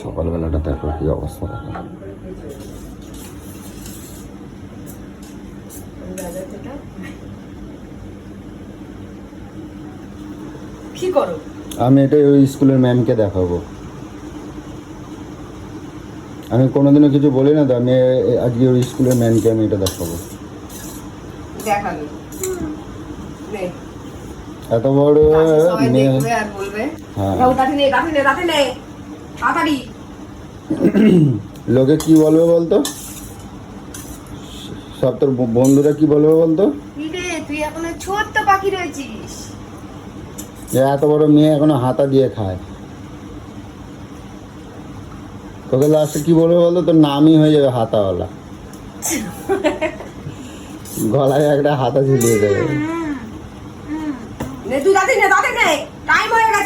সকালবেলাটা দেখো কি অবস্থা দেখো। কি করো? আমি এটা ওই স্কুলের ম্যামকে দেখাবো। আমি কোনোদিনও কিছু বলি না তো আমি আজকে ওই স্কুলের ম্যামকে আমি এটা দেখাবো। এত বড় মেয়ে। হ্যাঁ। তাড়াতাড়ি। লোকে কি বলবে বলতো? সব তোর বন্ধুরা কি বলবে বলতো? তুই এখনও ছোট্ট পাখি রয়েছিস। এত বড় মেয়ে এখনও হাতা দিয়ে খায়। তোকে লাস্টে কি বলবে বলতো? তোর নামই হয়ে যাবে হাতাওয়ালা। গলায় একটা হাতা ঝুলিয়ে দেবে। নে তুই তাতে নে তাতে নে। টাইম হয়ে গেছে।